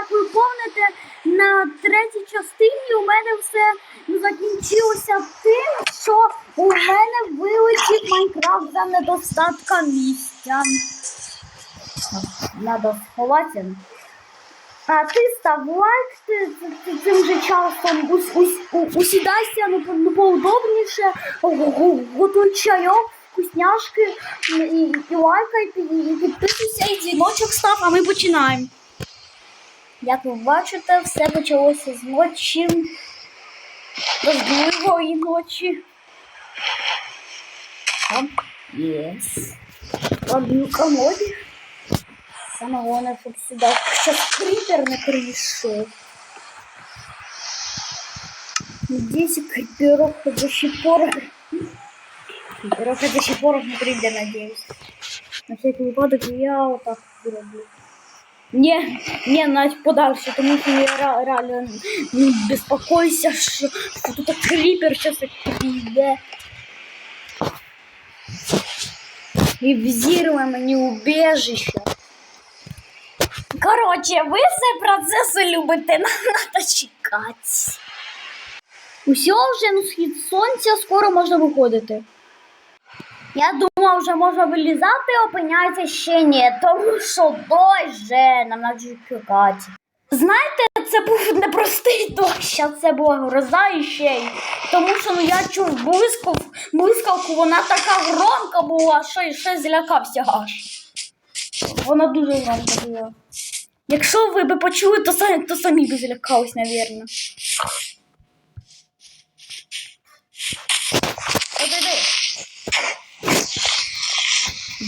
як ви помните, на третій частині у мене все закінчилося тим, що у мене вилетів Майнкрафт за недостатка місця. Надо сховати. А ти став лайк ти, ти, ти цим же часом ус, ус, у- усідайся ну, ну, поудобніше, го- го- готуй чайок, вкусняшки і, і лайкай, і, і підписуйся, і дзвіночок став, а ми починаємо. Як ви бачите, все почалося з ночі, дождливої ночі. Оп, Єс. Побив комоді. Саме головне, щоб сюди щас крипер не прийшов. Надеюсь, криперов до сих пор... Криперов до сих пор не прийде, надеюсь. На всякий випадок я отак зроблю. Не, не, навіть подальше, тому що я ре- реально не безпокойся, що, що тут крипер зараз прийде. І взірве мені убежище. Коротше, ви все процеси любите, нам треба чекати. Усього вже на схід сонця скоро можна виходити. Я думав, вже можна вилізати, опиняється ще ні, тому що дощ вже нам треба чекати. Знаєте, це був непростий дощ, а це була гроза і ще й. Тому що ну я чув блискав, блискавку, вона така громка була, що й ще злякався аж. Вона дуже громка була. Якщо ви б почули, то самі, то самі б злякались, напевно.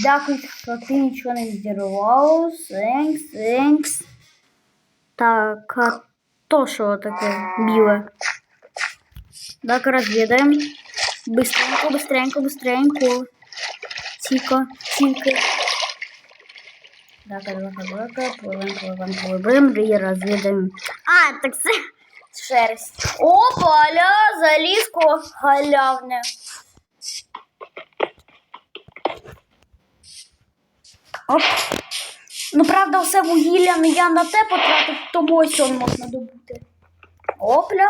Дякую, що ти нічого не зірвав. Thanks, thanks. Так, а то що таке біле? Так, розвідаємо. Быстренько, быстренько, быстренько. Тихо, тихо. Так, так, так, так, пливем, пливем, пливем, і розвідаємо. А, так це шерсть. Опа, ля, залізко Оп. Ну, правда, все вугілля не я на те потратив, тому ось он можна добути. Опля.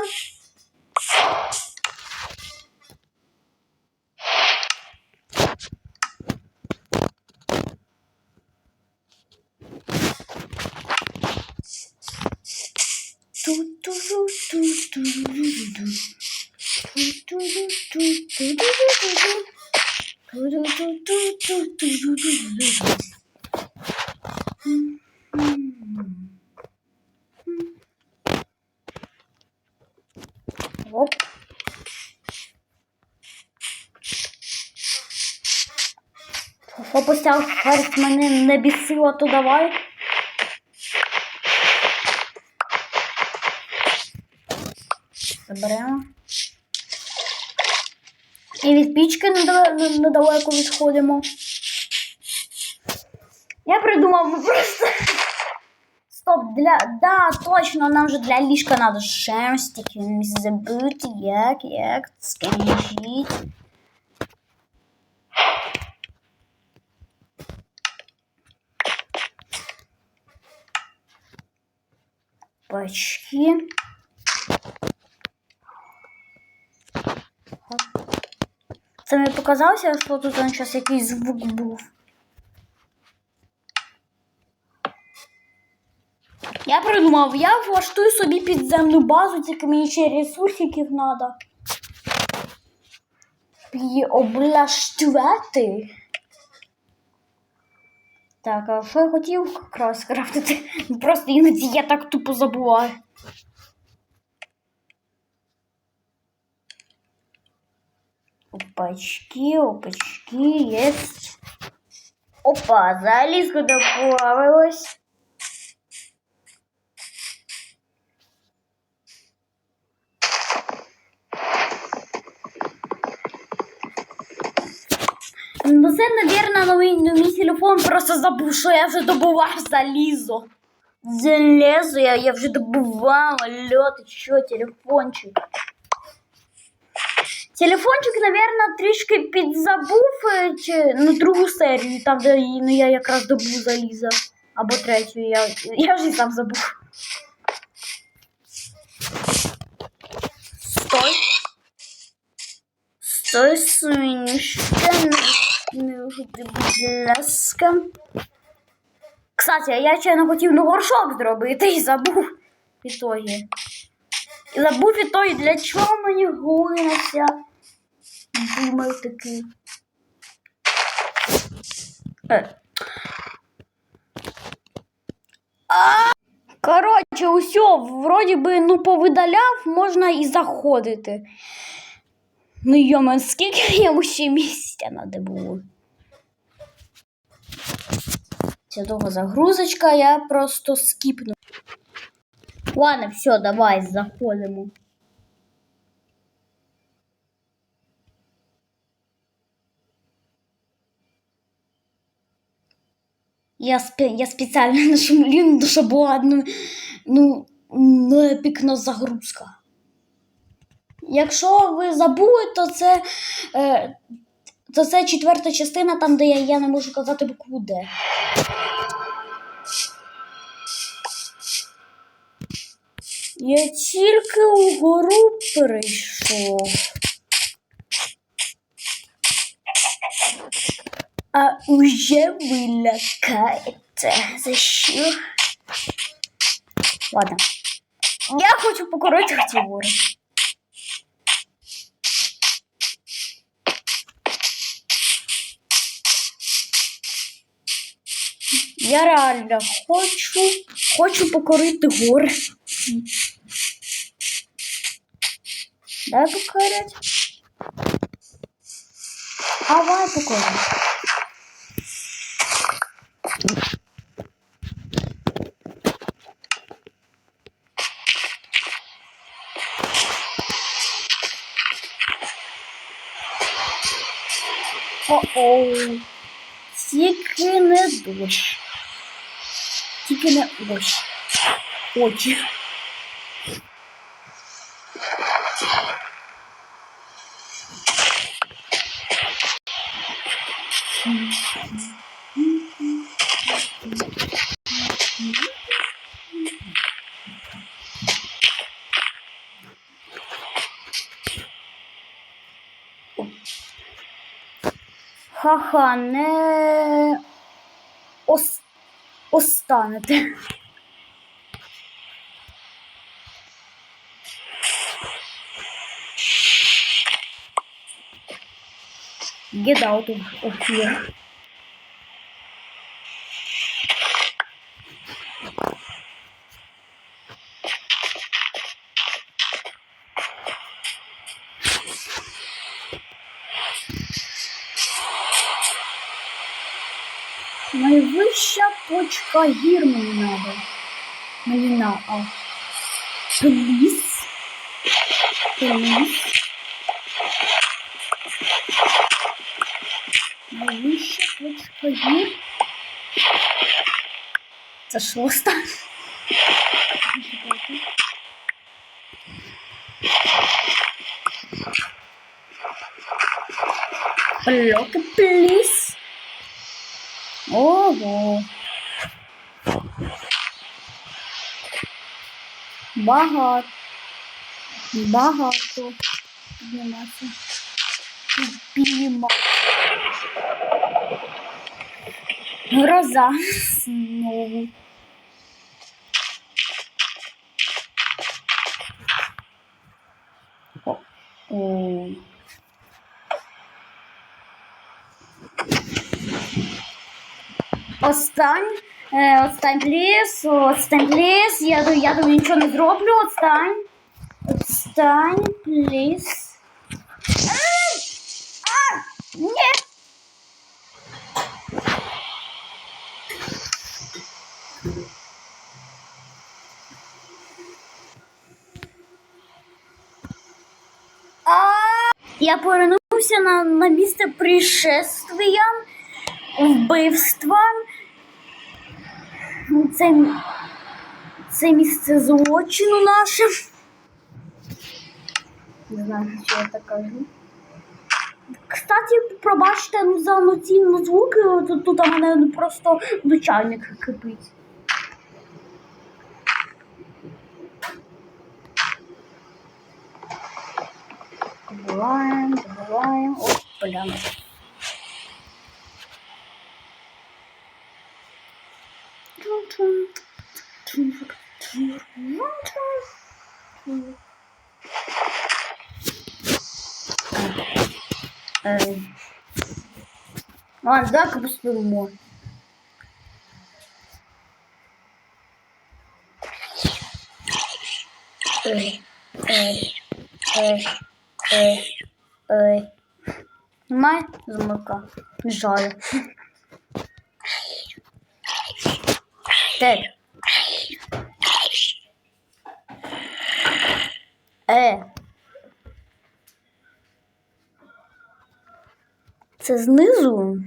Що постяг мене не бісило, то давай. Заберемо. І від пічки недале- не- недалеко відходимо. Я придумав ми просто. Стоп, для. Да, точно, нам же для ліжка шерстики. Не забути, як, як, скажіть. Пачки. Це мені показалося, що тут зараз якийсь звук був. Я придумав, я влаштую собі підземну базу, тільки мені ще ресурсиків треба. Її облаштувати. Так, а що я хотів якраз скрафтити? Просто іноді я так тупо забуваю. Опачки, опачки, есть. Опа, залізка доплавилась. Ну, це, навірно, на мій, на мій телефон просто забув, що я вже добував залізо. Залізо я, я вже добувала, льот, і що, телефончик. Телефончик, наверное, трішки підзабув е, чи, ну, другу серію, там, де ну, я якраз добув заліза. Або третю, я, я вже і сам забув. Стой. Стой, свинюшка. Не будь ласка. Кстати, я не хотів на горшок зробити і забув в ітогі. І забув в ітогі, для чого мені глинася. Думаю такий. Е. Коротше, усьо, вроді би, ну, повидаляв, можна і заходити. Ну, йомен, скільки йому ще місця треба було. Це довга загрузочка, я просто скіпну. Ладно, все, давай, заходимо. Я, спе, я спеціально нашумлю, щоб була ну, ну, ну, епікна загрузка. Якщо ви забули, то це, е, то це четверта частина, там, де я, я не можу казати букву Д. Я тільки угору перейшов. А уже ви лякаєте. За що? Ладно. Я хочу покорити ці Я реально хочу, хочу покорити гори. Дай покорять. Давай покорить. О-оу. Тільки не дощ. Тільки не дощ. Очі. Ха-ха, не ос... останете. Get out of, here. Точка гір мені надо. Мені на а. Пліс. Пліс. Найвища точка гір. Це шоста. Блоки, пліс. Ого. Багато. Багато. Підніматися. Підніматися. Гроза знову. О. Е, отстань, пліс. Отстань, пліс. Я, я думаю, нічого не зроблю. Отстань. Отстань! А! Ні! Я повернувся на, на місце пришествия, вбивства. Ну, це це місце злочину наше. Не знаю, що я так кажу. Кстати, пробачте ну, за ноцінні звуки, тут тут у мене просто до кипить. Добуваємо, добуваємо. Оп, плямо. und ei wir hier runter. Mann, danke, bist ei ei ei ei ой, ой. Май, замолка. Жаль. Тед. Е. Це знизу?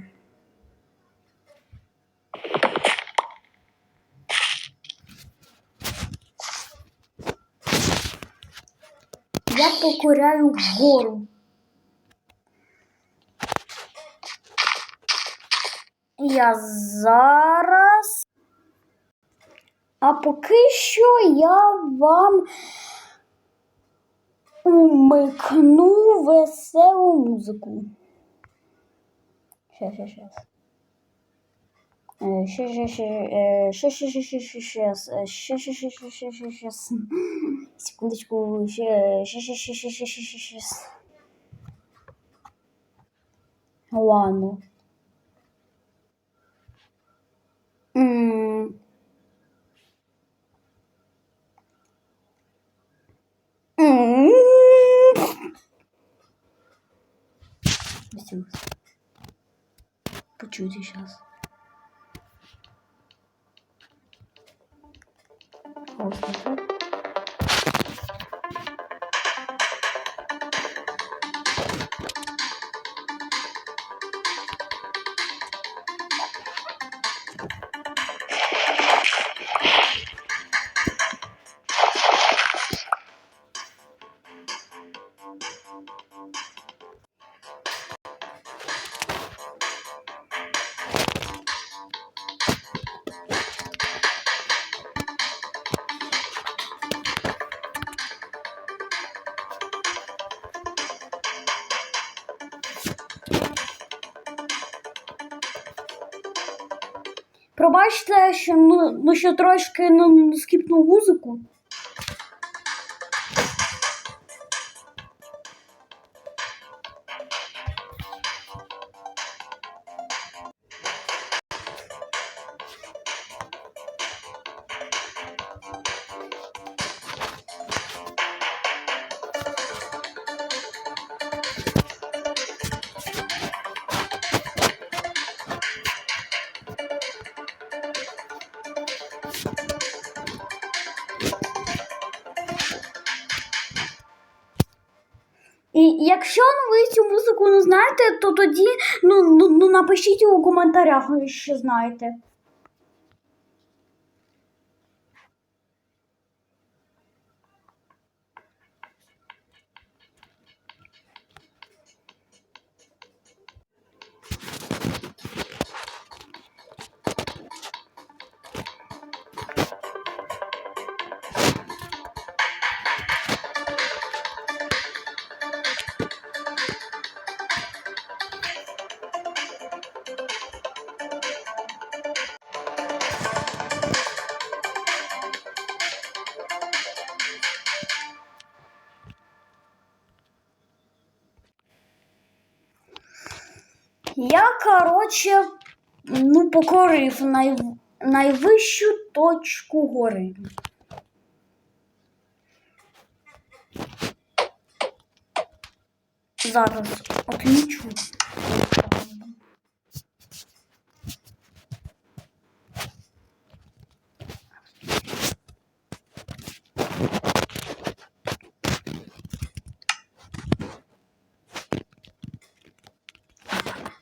Я покоряю гору. Я зараз. А поки що я вам умикну веселу музику. Щас, щас, щас. Е, Ще, ще, ще, е, ще, ще, ще, ще, ще, щас, е, ще, ще, ще, ще, ще, ще, щас. Секундочку, ще, ще, ще, ще, ще, ще, ще, ще, щас. Ладно. М. Почуйте сейчас. О, слышал? Пробачте, що ну, ну що трошки ну, скіпнув музику. І якщо ну, ви цю музику не знаєте, то тоді ну, ну, ну напишіть у коментарях, що знаєте. Коротше, ну, покорив най... найвищу точку гори. Зараз отмічу.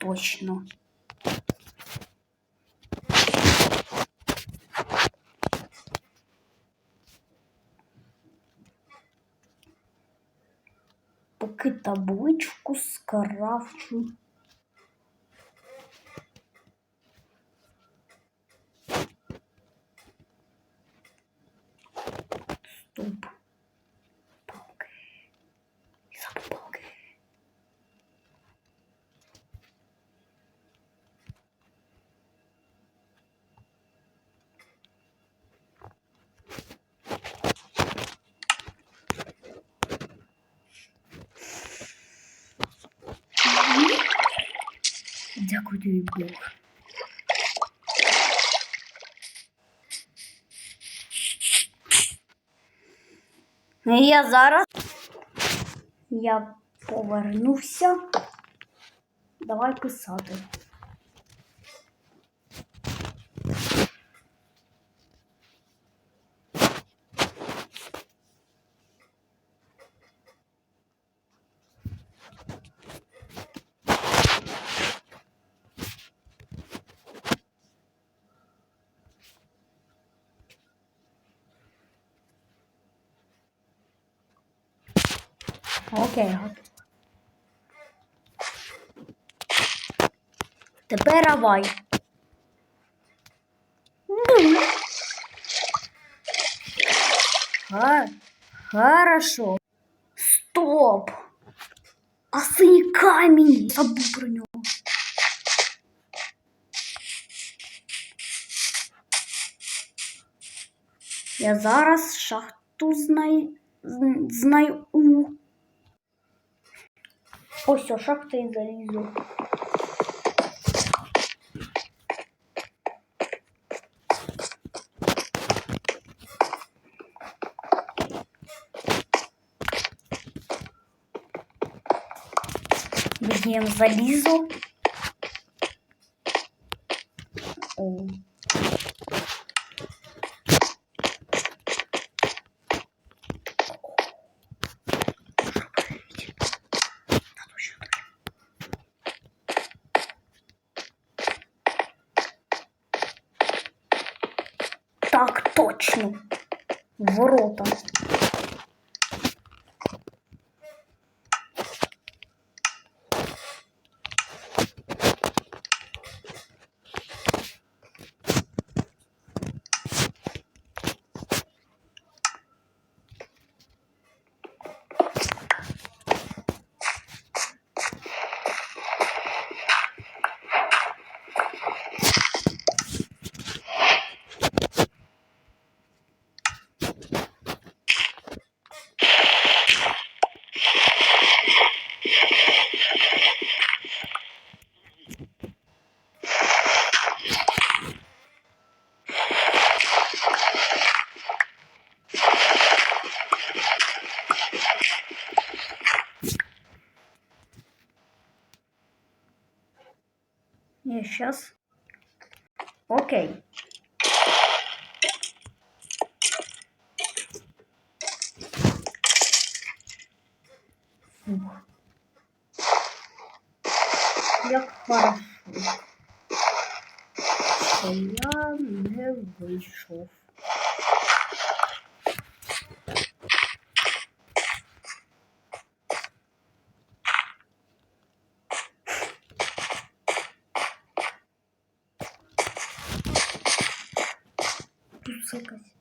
Точно. Поки табличку скаравчу. Стоп. Палки. Забув палки. Дякую тобі, Бог. І я зараз. Я повернувся. Давай писати. Готово. Тепер авай. Ха- Хорошо. Стоп. А синій камінь. Забув про нього. Я зараз шахту знай... знаю. Ось о, шахта і залізу. Візьмем залізо. О. Так, точно. Ворота. Не, сейчас. Окей. Фух. Як хорошо. Я не вийшов. Тут якась.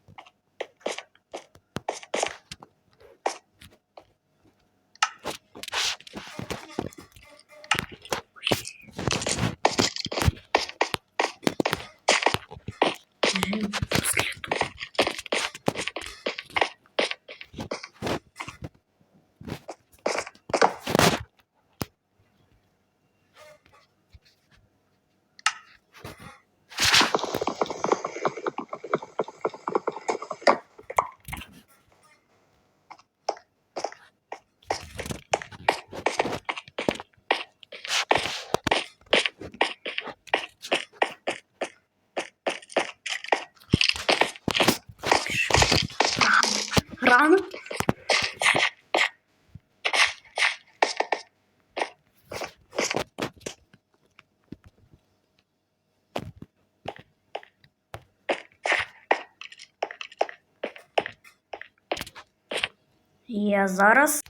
Я зараз.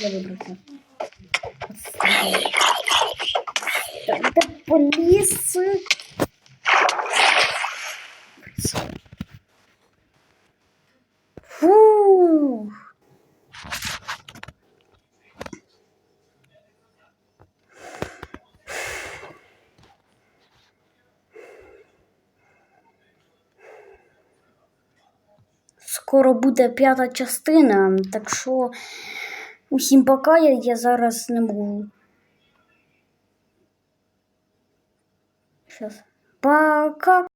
Я вибрався. Де поліз? Фу. Скоро буде п'ята частина, так що усім пока, я, я зараз не можу. Щас. Пока.